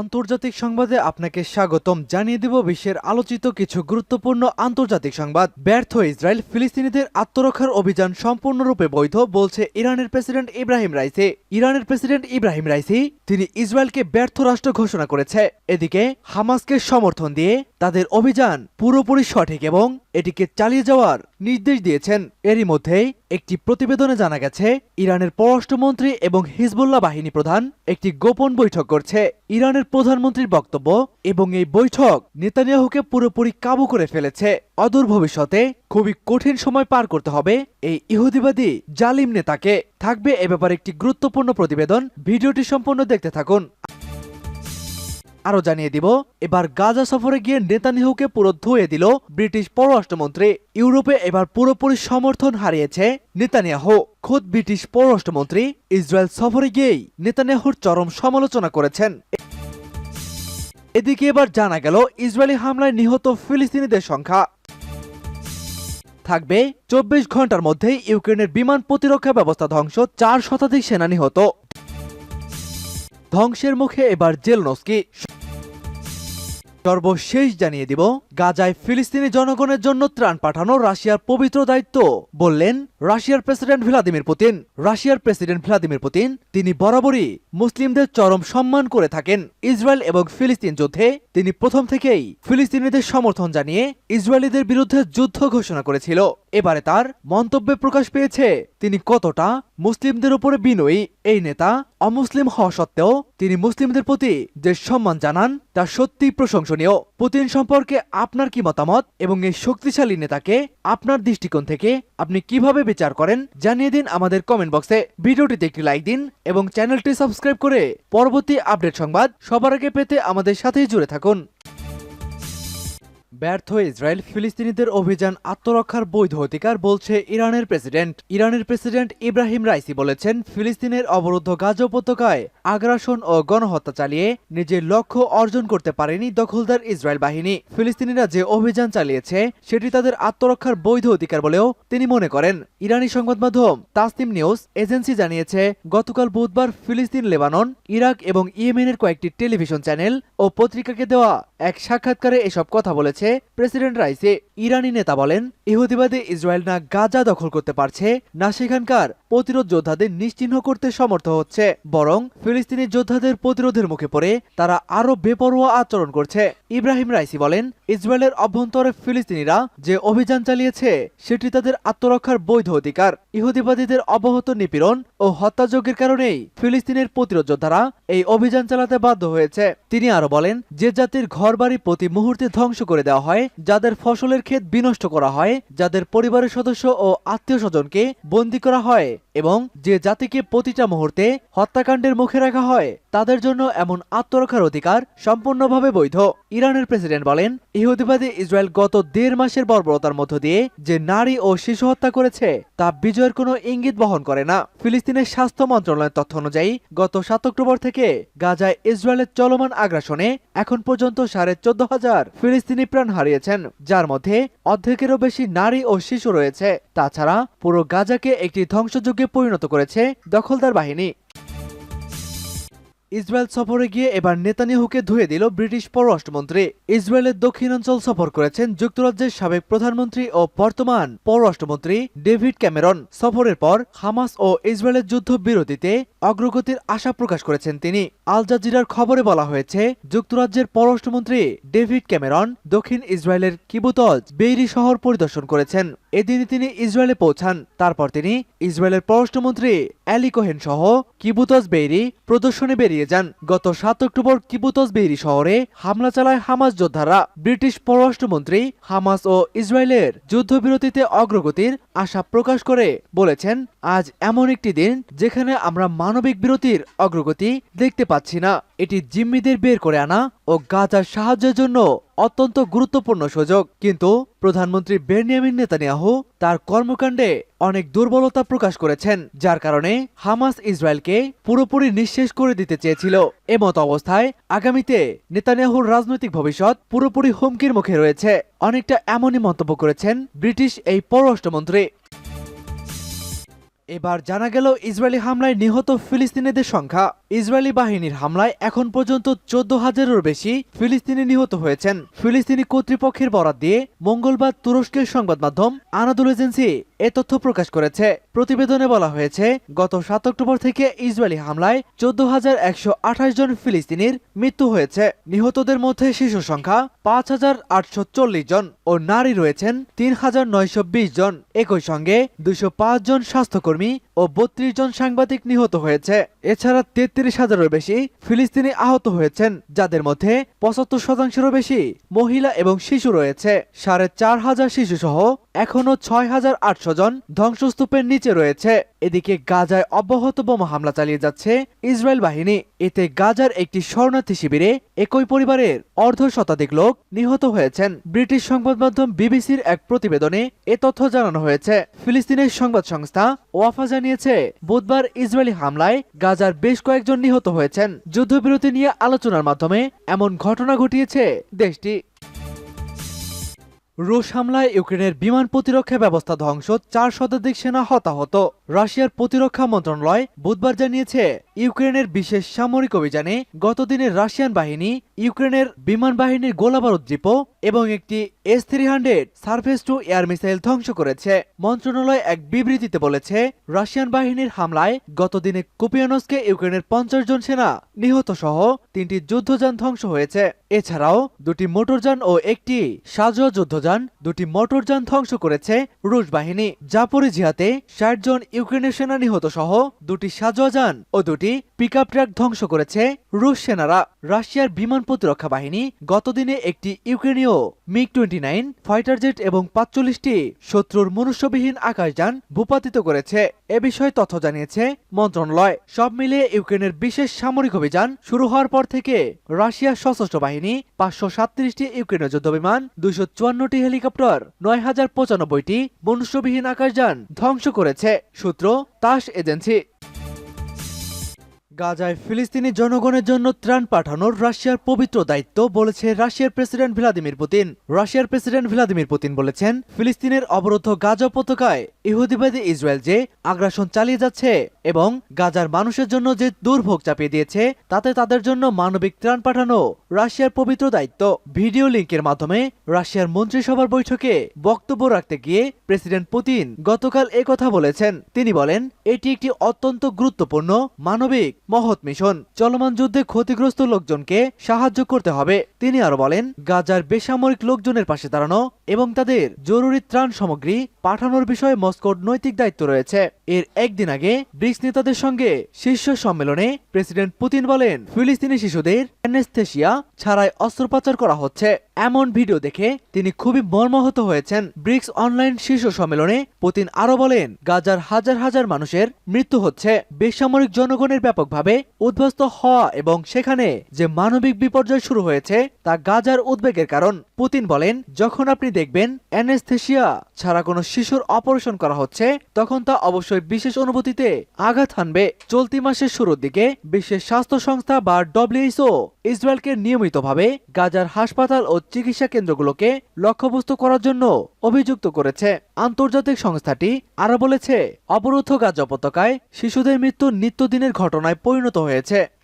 আন্তর্জাতিক সংবাদে আপনাকে স্বাগতম। জানিয়ে দেব বিশ্বের আলোচিত কিছু গুরুত্বপূর্ণ আন্তর্জাতিক সংবাদ। ব্যর্থ ইসরায়েল, ফিলিস্তিনিদের আত্মরক্ষার অভিযান সম্পূর্ণরূপে বৈধ বলছে ইরানের প্রেসিডেন্ট ইব্রাহিম রাইসি। ইরানের প্রেসিডেন্ট ইব্রাহিম রাইসি, তিনি ইসরায়েলকে ব্যর্থ রাষ্ট্র ঘোষণা করেছে। এদিকে হামাসকে সমর্থন দিয়ে তাদের অভিযান পুরোপুরি সঠিক এবং এটিকে চালিয়ে যাওয়ার নির্দেশ দিয়েছেন। এরই মধ্যেই একটি প্রতিবেদনে জানা গেছে, ইরানের পররাষ্ট্রমন্ত্রী এবং হিজবুল্লাহ বাহিনী প্রধান একটি গোপন বৈঠক করছে। ইরানের প্রধানমন্ত্রীর বক্তব্য এবং এই বৈঠক নেতানিয়াহুকে পুরোপুরি কাবু করে ফেলেছে। অদূর ভবিষ্যতে খুবই কঠিন সময় পার করতে হবে এই ইহুদিবাদী জালিম নেতাকে। থাকবে এ ব্যাপারে একটি গুরুত্বপূর্ণ প্রতিবেদন। ভিডিওটি সম্পূর্ণ দেখতে থাকুন। আরও জানিয়ে দিব, এবার গাজা সফরে গিয়ে নেতানিয়াহুকে পুরো ধুয়ে দিল ব্রিটিশ পররাষ্ট্রমন্ত্রী। ইউরোপে এবার পুরোপুরি সমর্থন হারিয়েছে নেতানিয়াহু। খোদ ব্রিটিশ পররাষ্ট্রমন্ত্রী ইসরায়েল সফরে গিয়েই নেতানিয়াহুর চরম সমালোচনা করেছেন। এদিকে এবার জানা গেল, ইসরায়েলি হামলায় নিহত ফিলিস্তিনিদের সংখ্যা থাকবে চব্বিশ ঘণ্টার মধ্যেই ইউক্রেনের বিমান প্রতিরক্ষা ব্যবস্থা ধ্বংস চার শতাধিক সেনা নিহত। ধ্বংসের মুখে এবার জেলনস্কি। সর্বশেষ জানিয়ে দিব, গাজায় ফিলিস্তিনি জনগণের জন্য ত্রাণ পাঠানো রাশিয়ার পবিত্র দায়িত্ব, বললেন রাশিয়ার প্রেসিডেন্ট ভ্লাদিমির পুতিন। রাশিয়ার প্রেসিডেন্ট ভ্লাদিমির পুতিন, তিনি বরাবরই মুসলিমদের চরম সম্মান করে থাকেন। ইসরায়েল এবং ফিলিস্তিন যুদ্ধে তিনি প্রথম থেকেই ফিলিস্তিনিদের সমর্থন জানিয়ে ইসরায়েলিদের বিরুদ্ধে যুদ্ধ ঘোষণা করেছিল। এবারে তার মন্তব্যে প্রকাশ পেয়েছে, তিনি কতটা মুসলিমদের উপরে বিনয়ী, এই নেতা অমুসলিম হওয়া সত্ত্বেও তিনি মুসলিমদের প্রতি যে সম্মান জানান, তা সত্যিই প্রশংসনীয়। পুতিন সম্পর্কে আপনার কি মতামত এবং এই শক্তিশালী নেতাকে আপনার দৃষ্টিকোণ থেকে আপনি কীভাবে বিচার করেন, জানিয়ে দিন আমাদের কমেন্ট বক্সে। ভিডিওটিতে একটি লাইক দিন এবং চ্যানেলটি সাবস্ক্রাইব করে পরবর্তী আপডেট সংবাদ সবার আগে পেতে আমাদের সাথেই জুড়ে থাকুন। ব্যর্থ ইসরায়েল ফিলিস্তিনিদের অভিযান আত্মরক্ষার বৈধ অধিকার বলছে ইরানের প্রেসিডেন্ট। ইরানের প্রেসিডেন্ট ইব্রাহিম রাইসি বলেছেন, ফিলিস্তিনের অবরুদ্ধ গাজা উপত্যকায় আগ্রাসন ও গণহত্যা চালিয়ে নিজের লক্ষ্য অর্জন করতে পারেনি দখলদার ইসরায়েল বাহিনী। ফিলিস্তিনিরা যে অভিযান চালিয়েছে, সেটি তাদের আত্মরক্ষার বৈধ অধিকার বলেও তিনি মনে করেন। ইরানি সংবাদ মাধ্যম তাসনিম নিউজ এজেন্সি জানিয়েছে, গতকাল বুধবার ফিলিস্তিন, লেবানন, ইরাক এবং ইয়েমেনের কয়েকটি টেলিভিশন চ্যানেল ও পত্রিকাকে দেওয়া এক সাক্ষাৎকারে এসব কথা বলেছে। প্রেসিডেন্ট রাইসে ইরানি নেতা বলেন, ইহুদিবাদী ইসরায়েল না গাজা দখল করতে পারছে, না সেখানকার প্রতিরোধ যোদ্ধাদের নিশ্চিহ্ন করতে সমর্থ হচ্ছে, বরং ফিলিস্তিনি যোদ্ধাদের প্রতিরোধের মুখে পড়ে তারা আরও বেপরোয়া আচরণ করছে। ইব্রাহিম রাইসি বলেন, ইসরায়েলের অভ্যন্তরে ফিলিস্তিনিরা যে অভিযান চালিয়েছে, সেটি তাদের আত্মরক্ষার বৈধ অধিকার। ইহুদিবাদীদের অবহত নিপীড়ন ও হত্যাযজ্ঞের কারণেই ফিলিস্তিনের প্রতিরোধ যোদ্ধারা এই অভিযান চালাতে বাধ্য হয়েছে। তিনি আরও বলেন, যে জাতির ঘরবাড়ি প্রতি মুহূর্তে ধ্বংস করে দেওয়া হয়, যাদের ফসলের ক্ষেত বিনষ্ট করা হয়, যাদের পরিবারের সদস্য ও আত্মীয় স্বজনকে বন্দী করা হয়। এবং যে জাতিকে প্রতিটা মুহূর্তে হত্যাকাণ্ডের মুখে রাখা হয়, তাদের জন্য এমন আত্মরক্ষার অধিকার সম্পূর্ণভাবে বৈধ। ইরানের প্রেসিডেন্ট বলেন, ইহুদিবাদী ইসরায়েল গত দেড় মাসের বর্বরতার মধ্য দিয়ে যে নারী ও শিশু হত্যা করেছে, তা বিজয়ের কোনো ইঙ্গিত বহন করে না। ফিলিস্তিনের স্বাস্থ্য মন্ত্রণালয়ের তথ্য অনুযায়ী, গত সাত অক্টোবর থেকে গাজায় ইসরায়েলের চলমান আগ্রাসনে এখন পর্যন্ত সাড়ে চোদ্দ হাজার ফিলিস্তিনি প্রাণ হারিয়েছেন, যার মধ্যে অর্ধেকেরও বেশি নারী ও শিশু রয়েছে। তাছাড়া পুরো গাজাকে একটি ধ্বংসযজ্ঞে পরিণত করেছে দখলদার বাহিনী। ইসরায়েল সফরে গিয়ে এবার নেতানিয়াহুকে ধুয়ে দিল ব্রিটিশ পররাষ্ট্রমন্ত্রী। ইসরায়েলের দক্ষিণাঞ্চল সফর করেছেন যুক্তরাজ্যের সাবেক প্রধানমন্ত্রী ও বর্তমান পররাষ্ট্রমন্ত্রী ডেভিড ক্যামেরন। সফরের পর হামাস ও ইসরায়েলের যুদ্ধ বিরতিতে অগ্রগতির আশা প্রকাশ করেছেন তিনি। আল জাজিরার খবরে বলা হয়েছে, যুক্তরাজ্যের পররাষ্ট্রমন্ত্রী ডেভিড ক্যামেরন দক্ষিণ ইসরায়েলের কিবুতজ বেইরি শহর পরিদর্শন করেছেন। এদিনই তিনি ইসরায়েলে পৌঁছান। তারপর তিনি ইসরায়েলের পররাষ্ট্রমন্ত্রী অ্যালি কোহেন সহ কিবুতজ বেইরি প্রদর্শনে বেরিয়ে যান গত সাত অক্টোবর কিবুতজ বেরি শহরে হামলা চালায় হামাস যোদ্ধারা। ব্রিটিশ পররাষ্ট্রমন্ত্রী হামাস ও ইসরায়েলের যুদ্ধবিরতিতে অগ্রগতির আশা প্রকাশ করে বলেছেন, আজ এমন একটি দিন যেখানে আমরা মানবিক বিরতির অগ্রগতি দেখতে পাচ্ছি না। এটি জিম্মিদের বের করে আনা ও গাজার সাহায্যের জন্য অত্যন্ত গুরুত্বপূর্ণ সুযোগ। কিন্তু প্রধানমন্ত্রী বেনিয়ামিন নেতানিয়াহু তার কর্মকাণ্ডে অনেক দুর্বলতা প্রকাশ করেছেন, যার কারণে হামাস ইসরায়েলকে পুরোপুরি নিঃশেষ করে দিতে চেয়েছিল। এমত অবস্থায় আগামীতে নেতানিয়াহুর রাজনৈতিক ভবিষ্যৎ পুরোপুরি হুমকির মুখে রয়েছে। অনেকটা এমনই মন্তব্য করেছেন ব্রিটিশ এই পররাষ্ট্রমন্ত্রী। এবার জানা গেল ইসরায়েলি হামলায় নিহত ফিলিস্তিনিদের সংখ্যা। ইসরায়েলি বাহিনীর হামলায় এখন পর্যন্ত চোদ্দ হাজারেরও বেশি ফিলিস্তিনি নিহত হয়েছেন। ফিলিস্তিনি কর্তৃপক্ষের বরাত দিয়ে মঙ্গলবার তুরস্কের সংবাদ মাধ্যম আনাদুল এজেন্সি এ তথ্য প্রকাশ করেছে। প্রতিবেদনে বলা হয়েছে, গত সাত অক্টোবর থেকে ইসরায়েলি হামলায় চোদ্দ হাজার একশো আঠাশ জন ফিলিস্তিনির মৃত্যু হয়েছে। নিহতদের মধ্যে শিশু সংখ্যা পাঁচ হাজার আটশো চল্লিশ জন ও নারী রয়েছেন তিন হাজার নয়শো বিশ জন। একই সঙ্গে দুশো পাঁচ জন স্বাস্থ্যকর্মী কর্মী ও বত্রিশ জন সাংবাদিক নিহত হয়েছে। এছাড়া তেত্রিশ হাজারের বেশি ফিলিস্তিনি আহত হয়েছেন, যাদের মধ্যে পঁচাত্তর শতাংশেরও বেশি মহিলা এবং শিশু রয়েছে। সাড়ে চার হাজার শিশু সহ এখনও ছয় হাজার আটশো জন ধ্বংসস্তূপের নিচে রয়েছে। এদিকে গাজায় অব্যাহত বোমা হামলা চালিয়ে যাচ্ছে ইসরায়েল বাহিনী। এতে গাজার একটি শরণার্থী শিবিরে একই পরিবারের অর্ধ শতাধিক লোক নিহত হয়েছেন। ব্রিটিশ সংবাদ মাধ্যম বিবিসির এক প্রতিবেদনে এ তথ্য জানানো হয়েছে। ফিলিস্তিনের সংবাদ সংস্থা ওয়াফা জানিয়েছে, বুধবার ইসরায়েলি হামলায় গাজার বেশ কয়েকজন নিহত হয়েছেন। যুদ্ধবিরতি নিয়ে আলোচনার মাধ্যমে এমন ঘটনা ঘটিয়েছে দেশটি। রুশ হামলায় ইউক্রেনের বিমান প্রতিরক্ষা ব্যবস্থা ধ্বংস চার শতাধিক সেনা হতাহত। রাশিয়ার প্রতিরক্ষা মন্ত্রণালয় বুধবার জানিয়েছে ইউক্রেনের বিশেষ সামরিক অভিযানে গতদিনের রাশিয়ান বাহিনী ইউক্রেনের বিমান বাহিনীর গোলাবারুদ ডিপো এবং একটি S three hundred surface to air missile ধ্বংস করেছে। মন্ত্রণালয় এক বিবৃতিতে বলেছে, রাশিয়ান বাহিনীর হামলায় গতদিনে কুপিয়ানসকে ইউক্রেনের পঞ্চাশ জন সেনা নিহত সহ তিনটি যুদ্ধযান ধ্বংস হয়েছে। এছাড়াও দুটি মোটরযান ও একটি সাজোয়া যুদ্ধযান দুটি মোটরযান ধ্বংস করেছে রুশ বাহিনী। জাপরিঝিয়াতে ষাট জন ইউক্রেনের সেনা নিহত সহ দুটি সাজোয়া যান ও দুটি পিকআপ ট্রাক ধ্বংস করেছে রুশ সেনারা। রাশিয়ার বিমান প্রতিরক্ষা বাহিনী গতদিনে একটি ইউক্রেনীয় MiG twenty nine fighter jet এবং পাঁচচল্লিশটি শত্রুর মনুষ্যবিহীন আকাশযান ভূপাতিত করেছে। এ বিষয়ে তথ্য জানিয়েছে মন্ত্রণালয়। সব মিলিয়ে ইউক্রেনের বিশেষ সামরিক অভিযান শুরু হওয়ার পর থেকে রাশিয়ার সশস্ত্র বাহিনী পাঁচশো সাতত্রিশটি ইউক্রেনীয় যুদ্ধবিমান, দুইশো চুয়ান্নটি হেলিকপ্টার, নয় হাজার পঁচানব্বইটি মনুষ্যবিহীন আকাশযান ধ্বংস করেছে। সূত্র তাস এজেন্সি। গাজায় ফিলিস্তিনি জনগণের জন্য ত্রাণ পাঠানোর রাশিয়ার পবিত্র দায়িত্ব বলেছে রাশিয়ার প্রেসিডেন্ট ভ্লাদিমির পুতিন। রাশিয়ার প্রেসিডেন্ট ভ্লাদিমির পুতিন বলেছেন, ফিলিস্তিনের অবরুদ্ধ গাজা উপত্যকায় ইহুদিবাদী ইসরায়েল যে আগ্রাসন চালিয়ে যাচ্ছে এবং গাজার মানুষের জন্য যে দুর্ভোগ চাপিয়ে দিয়েছে, তাতে তাদের জন্য মানবিক ত্রাণ পাঠানো রাশিয়ার পবিত্র দায়িত্ব। ভিডিও লিঙ্কের মাধ্যমে রাশিয়ার মন্ত্রিসভার বৈঠকে বক্তব্য রাখতে গিয়ে প্রেসিডেন্ট পুতিন গতকাল কথা বলেছেন। তিনি বলেন, এটি একটি অত্যন্ত গুরুত্বপূর্ণ মানবিক মহৎ মিশন। চলমান যুদ্ধে ক্ষতিগ্রস্ত লোকজনকে সাহায্য করতে হবে। তিনি আরও বলেন, গাজার বেসামরিক লোকজনের পাশে দাঁড়ানো এবং তাদের জরুরি ত্রাণ সামগ্রী পাঠানোর বিষয়ে মস্কোর নৈতিক দায়িত্ব রয়েছে। এর একদিন আগে ব্রিক্স নেতাদের সঙ্গে শীর্ষ সম্মেলনে প্রেসিডেন্ট পুতিন বলেন, ফিলিস্তিনি শিশুদের অ্যানেস্থেশিয়া ছাড়াই অস্ত্রোপচার করা হচ্ছে। এমন ভিডিও দেখে তিনি খুবই মর্মাহত হয়েছেন। ব্রিক্স অনলাইন শীর্ষ সম্মেলনে পুতিন আরও বলেন, গাজার হাজার হাজার মানুষের মৃত্যু হচ্ছে বেসামরিক জনগণের ব্যাপকভাবে উদ্বাস্ত হওয়া এবং সেখানে যে মানবিক বিপর্যয় শুরু হয়েছে তা গাজার উদ্বেগের কারণ। পুতিন বলেন, যখন আপনি দেখবেন অ্যানেস্থেশিয়া ছাড়া কোনো শিশুর অপারেশন করা হচ্ছে, তখন তা অবশ্যই বিশেষ অনুভূতিতে আঘাত হানবে। চলতি মাসের শুরুর দিকে বিশ্বের স্বাস্থ্য সংস্থা বা ডব্লিউএইচও ইসরায়েলকে নিয়মিতভাবে গাজার হাসপাতাল ও চিকিৎসা কেন্দ্রগুলোকে লক্ষ্যবস্তু করার জন্য অভিযুক্ত করেছে। আন্তর্জাতিক সংস্থাটি আরও বলেছে, অবরুদ্ধ গাজা উপত্যকায় শিশুদের মৃত্যু নিত্যদিনের ঘটনায় পরিণত হয়েছে।